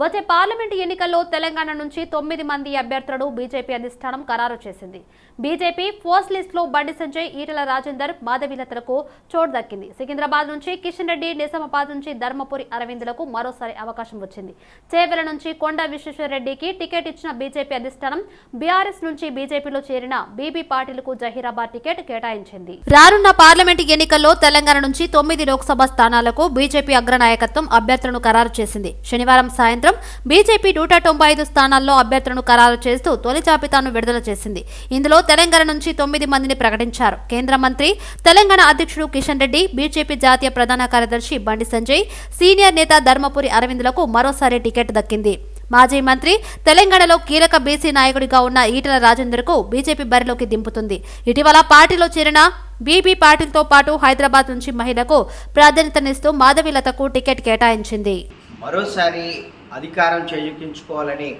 వచ్చే పార్లమెంటు ఎన్నికల్లో తెలంగాణ నుంచి తొమ్మిది మంది అభ్యర్థులను బీజేపీ అధిష్టానం ఖరారు చేసింది. బీజేపీ ఫోర్స్ లిస్ట్లో బండి సంజయ్ ఈటల రాజేందర్ మాధవీలతలకు చోటు దక్కింది. సికింద్రాబాద్ నుంచి కిషన్ రెడ్డి నిజామాబాద్ నుంచి ధర్మపురి అరవిందులకు మరోసారి అవకాశం వచ్చింది. చేవెల నుంచి కొండ విశ్వేశ్వరరెడ్డికి టికెట్ ఇచ్చిన బీజేపీ అధిష్టానం బీఆర్ఎస్ నుంచి బీజేపీలో చేరిన బీబీ పాటిల్కు జహీరాబాద్ టికెట్ కేటాయించింది. రానున్న పార్లమెంటు ఎన్నికల్లో తెలంగాణ నుంచి తొమ్మిది లోక్సభ స్థానాలకు బీజేపీ అగ్రనాయకత్వం అభ్యర్థులను ఖరారు చేసింది. శనివారం సాయంత్రం బీజేపీ నూట తొంభై ఐదు స్థానాల్లో అభ్యర్థులను ఖరారు చేస్తూ తొలి జాబితాను విడుదల చేసింది. ఇందులో తెలంగాణ నుంచి తొమ్మిది మందిని ప్రకటించారు. కేంద్ర మంత్రి తెలంగాణ అధ్యక్షుడు కిషన్ రెడ్డి బీజేపీ జాతీయ ప్రధాన కార్యదర్శి బండి సంజయ్ సీనియర్ నేత ధర్మపురి అరవిందులకు మరోసారి టికెట్ దక్కింది. మాజీ మంత్రి తెలంగాణలో కీలక బీసీ నాయకుడిగా ఉన్న ఈటల రాజేందర్కు బీజేపీ బరిలోకి దింపుతుంది. ఇటీవల పార్టీలో చేరిన బీబీ పాటిల్తో పాటు హైదరాబాద్ నుంచి మహిళకు ప్రాధాన్యతనిస్తూ మాధవీలతకు టికెట్ కేటాయించింది. మరోసారి అధికారం చేజిక్కించుకోవాలని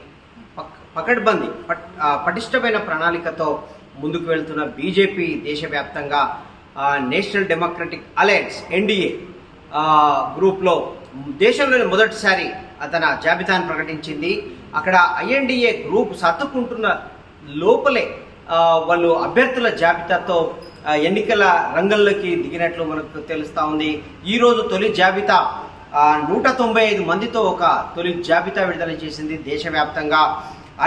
పక్ పకడ్బందీ పట్ పటిష్టమైన ప్రణాళికతో ముందుకు వెళ్తున్న బీజేపీ దేశవ్యాప్తంగా నేషనల్ డెమోక్రటిక్ అలయన్స్ ఎన్డీఏ గ్రూప్లో దేశంలోని మొదటిసారి తన జాబితాను ప్రకటించింది. అక్కడ ఐఎన్డీఏ గ్రూప్ సర్దుకుంటున్న లోపలే వాళ్ళు అభ్యర్థుల జాబితాతో ఎన్నికల రంగంలోకి దిగినట్లు మనకు తెలుస్తూ ఉంది. ఈరోజు తొలి జాబితా నూట తొంభై ఐదు మందితో ఒక తొలి జాబితా విడుదల చేసింది దేశవ్యాప్తంగా.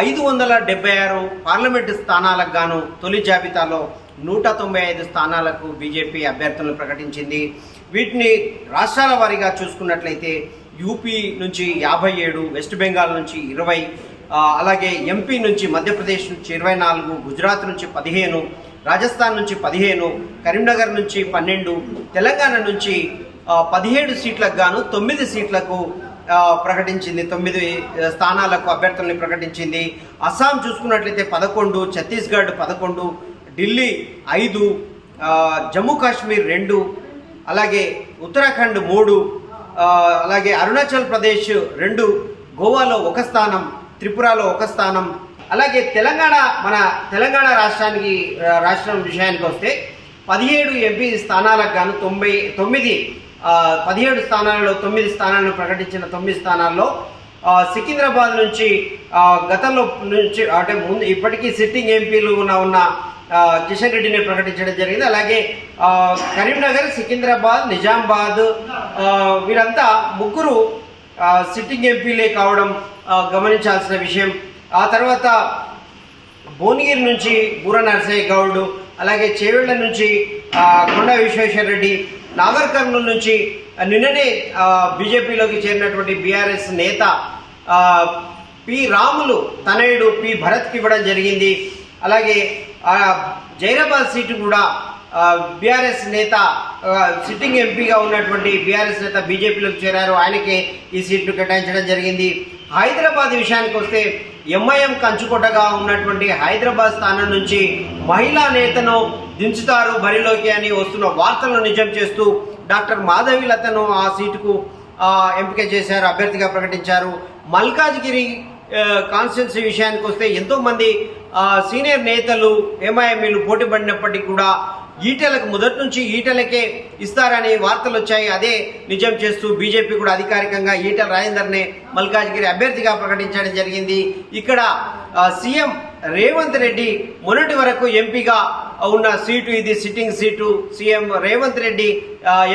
ఐదు వందల డెబ్బై ఆరు పార్లమెంటు స్థానాలకు గాను తొలి జాబితాలో నూట తొంభై ఐదు స్థానాలకు బీజేపీ అభ్యర్థులను ప్రకటించింది. వీటిని రాష్ట్రాల వారీగా చూసుకున్నట్లయితే యూపీ నుంచి యాభై ఏడు వెస్ట్ బెంగాల్ నుంచి ఇరవై అలాగే ఎంపీ నుంచి మధ్యప్రదేశ్ నుంచి ఇరవై నాలుగు గుజరాత్ నుంచి పదిహేను రాజస్థాన్ నుంచి పదిహేను కరీంనగర్ నుంచి పన్నెండు తెలంగాణ నుంచి పదిహేడు సీట్లకు గాను తొమ్మిది సీట్లకు ప్రకటించింది. తొమ్మిది స్థానాలకు అభ్యర్థుల్ని ప్రకటించింది. అస్సాం చూసుకున్నట్లయితే పదకొండు ఛత్తీస్గఢ్ పదకొండు ఢిల్లీ ఐదు జమ్మూ కాశ్మీర్ రెండు అలాగే ఉత్తరాఖండ్ మూడు అలాగే అరుణాచల్ ప్రదేశ్ రెండు గోవాలో ఒక స్థానం త్రిపురలో ఒక స్థానం అలాగే తెలంగాణ మన తెలంగాణ రాష్ట్రానికి రాష్ట్రం విషయానికి వస్తే పదిహేడు ఎంపీ స్థానాలకు గాను తొంభై తొమ్మిది పదిహేడు స్థానాలలో తొమ్మిది స్థానాలను ప్రకటించిన తొమ్మిది స్థానాల్లో సికింద్రాబాద్ నుంచి గతంలో నుంచి అంటే ముందు ఇప్పటికీ సిట్టింగ్ ఎంపీలు ఉన్న ఉన్న కిషన్ రెడ్డిని ప్రకటించడం జరిగింది. అలాగే కరీంనగర్ సికింద్రాబాద్ నిజామాబాద్ వీరంతా ముగ్గురు సిట్టింగ్ ఎంపీలే కావడం గమనించాల్సిన విషయం. ఆ తర్వాత భువనగిరి నుంచి బూర నరసయ్య గౌడ్ అలాగే చేవెళ్ళ నుంచి కొండ విశ్వేశ్వర రెడ్డి నాగర్ కర్నూలు నుంచి నిన్ననే బీజేపీలోకి చేరినటువంటి బీఆర్ఎస్ నేత పి రాములు తనయుడు పి భరత్కి ఇవ్వడం జరిగింది. అలాగే జైరాబాద్ సీటు కూడా బీఆర్ఎస్ నేత సిట్టింగ్ ఎంపీగా ఉన్నటువంటి బీఆర్ఎస్ నేత బీజేపీలోకి చేరారు. ఆయనకే ఈ సీట్లు కేటాయించడం జరిగింది. హైదరాబాద్ విషయానికి వస్తే ఎంఐఎం కంచుకోటగా ఉన్నటువంటి హైదరాబాద్ స్థానం నుంచి మహిళా నేతను దించుతారు బరిలోకి అని వస్తున్న వార్తలను నిజం చేస్తూ డాక్టర్ మాధవీలతను ఆ సీటుకు ఎంపిక చేశారు అభ్యర్థిగా ప్రకటించారు. మల్కాజ్గిరి కాన్స్టిట్యున్సీ విషయానికి వస్తే ఎంతోమంది సీనియర్ నేతలు ఎంఐఎంఈలు పోటీ పడినప్పటికీ కూడా ఈటెలకు మొదటి నుంచి ఈటెలకే ఇస్తారని వార్తలు వచ్చాయి. అదే నిజం చేస్తూ బీజేపీ కూడా అధికారికంగా ఈటెల రాజేందర్నే మల్కాజ్గిరి అభ్యర్థిగా ప్రకటించడం జరిగింది. ఇక్కడ సీఎం రేవంత్ రెడ్డి మొన్నటి వరకు ఎంపీగా ఉన్న సీటు ఇది sitting seat. CM Revanth Reddy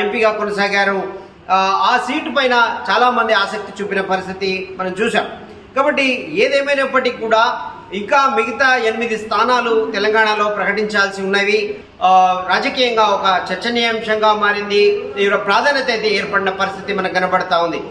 ఎంపీగా కొనసాగారు. ఆ, సీటు పైన చాలామంది ఆసక్తి చూపిన పరిస్థితి మనం చూసాం కాబట్టి ఏదేమైనప్పటికీ కూడా ఇంకా మిగతా ఎనిమిది స్థానాలు తెలంగాణలో ప్రకటించాల్సి ఉన్నవి. రాజకీయంగా ఒక చర్చనీయాంశంగా మారింది. తీవ్ర ప్రాధాన్యత అయితే ఏర్పడిన పరిస్థితి మనకు కనబడతా ఉంది.